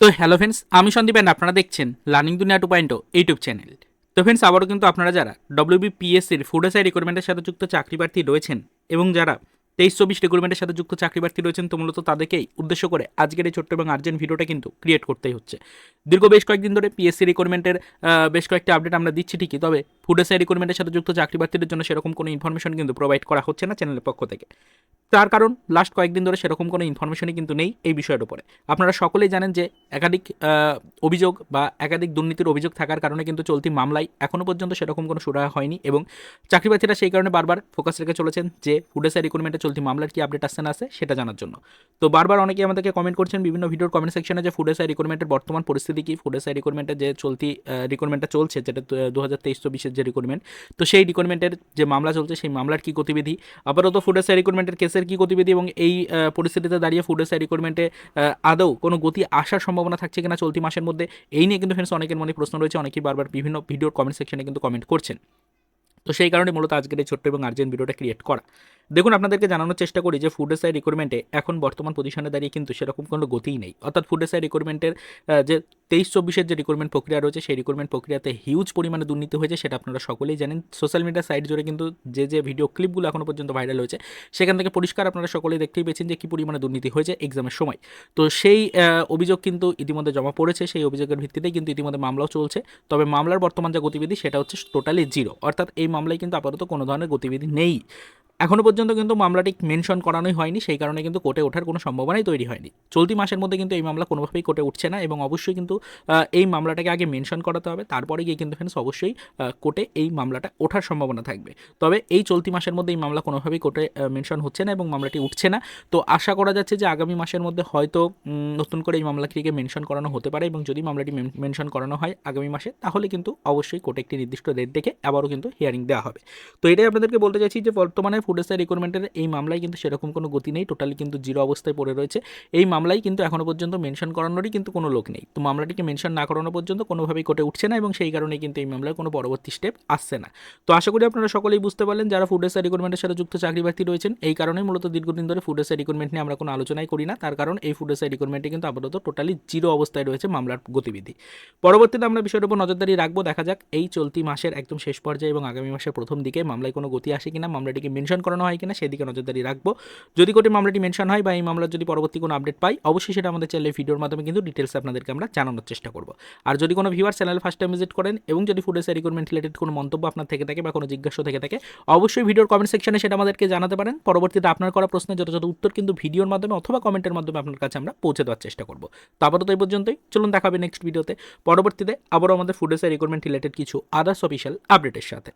তো hello friends আমি Sandeep and আপনারা দেখছেন learning Duniya two point YouTube channel. তো ফ্রেন্ডস আবারও কিন্তু আপনারা যারা ডব্লিউবিপিএসসির ফুড এসআই রিক্রুটমেন্টের সাথে যুক্ত চাকরি প্রার্থী রয়েছেন এবং যারা তেইশ চব্বিশ রিক্রুটমেন্টের সাথে যুক্ত চাকরি প্রার্থী রয়েছেন, তো মূলত তাদেরকেই উদ্দেশ্য করে আজকের এই ছোট্ট এবং আর্জেন্ট ভিডিওটা কিন্তু ক্রিয়েট করতেই হচ্ছে। দীর্ঘ বেশ কয়েকদিন ধরে পিএসসি রিক্রুটমেন্টের বেশ কয়েকটি আপডেট আমরা দিচ্ছি ঠিকই, তবে ফুড এসআই রিক্রুটমেন্টের সাথে যুক্ত চাকরি প্রার্থীদের জন্য সেরকম কোনো ইনফরমেশন কিন্তু প্রোভাইড করা হচ্ছে না চ্যানেলের পক্ষ থেকে। তার কারণ লাস্ট কয়েকদিন ধরে সেরকম কোনো ইনফরমেশনই কিন্তু নেই এই বিষয়ের উপরে। আপনারা সকলেই জানেন যে একাধিক অভিযোগ বা একাধিক দুর্নীতির অভিযোগ থাকার কারণে কিন্তু চলতি মামলায় এখনও পর্যন্ত সেরকম কোনো সুরাহা হয়নি এবং চাকরিপ্রার্থীরা সেই কারণে বারবার ফোকাস রেখে চলেছেন যে ফুডেসের রিক্রুটমেন্টে চলতি মামলার কি আপডেট আসছে না আসে সেটা জানার জন্য। তো বারবার অনেকেই আমাদেরকে কমেন্ট করছেন বিভিন্ন ভিডিওর কমেন্ট সেকশনে যে ফুডেসআই রিক্রুটমেন্টের বর্তমান পরিস্থিতি কি ফুডেসআই রিক্রুটমেন্টের যে চলতি রিক্রুটমেন্টটা চলছে যেটা দু হাজার তেইশ চব্বিশের যে রিক্রুটমেন্ট তো সেই রিক্রুটমেন্টের যে মামলা চলছে, সেই মামলার কী গতিবিধি? আপাতত ফুডেসআই রিক্রুটমেন্টের কেসের কী গতিবিধি এবং এই পরিস্থিতিতে দাঁড়িয়ে ফুডেসআই রিক্রুটমেন্টে আদৌ কোনো গতি আসার সম্ভাবনা থাকছে কিনা চলতি মাসের মধ্যে? এই নিয়ে কিন্তু ফ্রেন্ডস অনেকের মনে প্রশ্ন রয়েছে, অনেকেই বারবার বিভিন্ন ভিডিওর কমেন্ট সেকশনে কিন্তু কমেন্ট করছেন। তো সেই কারণে মূলত আজকের এই ছোট্ট এবং আর্জেন্ট ভিডিওটা ক্রিয়েট করা। দেখুন, আপনাদেরকে জানানোর চেষ্টা করি যে ফুড এসআই রিক্রুটমেন্টে এখন বর্তমান পজিশনে দাঁড়িয়ে কিন্তু সেরকম কোনো গতিই নেই। অর্থাৎ ফুড এসআই রিক্রুটমেন্টের যে তেইশ চব্বিশের যে রিক্রুটমেন্ট প্রক্রিয়া রয়েছে, সেই রিক্রুটমেন্ট প্রক্রিয়াতে হিউজ পরিমাণে দুর্নীতি হয়েছে, সেটা আপনারা সকলেই জানেন। সোশ্যাল মিডিয়া সাইট জুড়ে কিন্তু যে যে ভিডিও ক্লিপগুলো এখনও পর্যন্ত ভাইরাল হয়েছে, সেখান থেকে পরিষ্কার আপনারা সকলেই দেখতেই পেয়েছেন যে, কী পরিমাণে দুর্নীতি হয়েছে এক্সামের সময়। তো সেই অভিযোগ কিন্তু ইতিমধ্যে জমা পড়েছে, সেই অভিযোগের ভিত্তিতেই কিন্তু ইতিমধ্যে মামলাও চলছে। তবে মামলার বর্তমান যে গতিবিধি, সেটা হচ্ছে টোটালি জিরো অর্থাৎ এই মামলায় কিন্তু আপাতত কোনো ধরনের গতিবিধি নেই। এখনও পর্যন্ত কিন্তু মামলাটি মেনশন করানোই হয়নি, সেই কারণে কিন্তু কোর্টে ওঠার কোনো সম্ভাবনাই তৈরি হয়নি। চলতি মাসের মধ্যে কিন্তু এই মামলা কোনোভাবেই কোর্টে উঠছে না এবং অবশ্যই কিন্তু এই মামলাটাকে আগে মেনশন করাতে হবে, তারপরে গিয়ে কিন্তু ফ্রেন্ডস অবশ্যই কোর্টে এই মামলাটা ওঠার সম্ভাবনা থাকবে। তবে এই চলতি মাসের মধ্যে এই মামলা কোনোভাবেই কোর্টে মেনশন হচ্ছে না এবং মামলাটি উঠছে না। তো আশা করা যাচ্ছে যে আগামী মাসের মধ্যে হয়তো নতুন করে এই মামলাটিকে মেনশন করানো হতে পারে এবং যদি মামলাটি মেনশন করানো হয় আগামী মাসে, তাহলে কিন্তু অবশ্যই কোর্টে একটি নির্দিষ্ট ডেট দেখে আবারও কিন্তু হিয়ারিং দেওয়া হবে। তো এটাই আপনাদেরকে বলতে চাইছি যে বর্তমানে ফুডেসের রিক্রুটমেন্টের এই মামলায় কিন্তু সেরকম কোনো গতি নেই। টোটালি কিন্তু জিরো অবস্থায় পড়ে রয়েছে। এই মামলায় কিন্তু এখনও পর্যন্ত মেনশন করানোরই কিন্তু কোনো লোক নেই। তো মামলাটিকে মেনশন না করানো পর্যন্ত কোনোভাবেই কোর্টে উঠছে না এবং সেই কারণে কিন্তু এই মামলায় কোনো পরবর্তী স্টেপ আসছে না। তো আশা করি আপনারা সকলেই বুঝতে পারলেন, যারা ফুডেসের রিক্রুটমেন্টের সাথে যুক্ত চাকরি প্রার্থী রয়েছেন, এই কারণেই মূলত দীর্ঘদিন ধরে ফুডেসের রিক্রুটমেন্ট নিয়ে আমরা কোনো আলোচনাই করি না। তার কারণ এই ফুডেসের রিক্রুটমেন্টে কিন্তু আপাতত টোটালি জিরো অবস্থায় রয়েছে মামলার গতিবিধি। পরবর্তীতে আমরা বিষয়ের উপর নজরদারি রাখব। দেখা যাক এই চলতি মাসের একদম শেষ পর্যায়ে এবং আগামী মাসের প্রথম দিকে মামলায় কোনো গতি আসে কিনা, মামলাটিকে মেনশন করানো হয় কিনা সেদিকে নজরদারি রাখব। যদি কোর্টে মামলাটি মেনশন হয় বা এই মামলার যদি পরবর্তী কোনো আপডেট পাই, অবশ্যই সেটা আমাদের চ্যানেলে ভিডিওর মাধ্যমে কিন্তু ডিটেলস আপনাদেরকে আমরা জানানোর চেষ্টা করব। আর যদি কোনো viewer channel first time visit করেন এবং যদি ফুড এসে রিক্রুটমেন্ট রিলেটেড কোনো মন্তব্য আপনার থেকে থাকে বা কোনো জিজ্ঞাসা থেকে থাকে, অবশ্যই ভিডিওর কমেন্ট সেকশনে সেটা আমাদেরকে জানাতে পারেন। পরবর্তীতে আপনার করা প্রশ্নের যথাযথ উত্তর কিন্তু ভিডিওর মাধ্যমে অথবা কমেন্টের মাধ্যমে আপনার কাছে আমরা পৌঁছে দেওয়ার চেষ্টা করব। করব তো এই পর্যন্তই। চলুন দেখাবে নেক্সট ভিডিওতে পরবর্তীতে আবারও আমাদের ফুড এসে রিক্রুটমেন্ট রিলেটেড কিছু আদার্স অফিসিয়াল আপডেটের সাথে।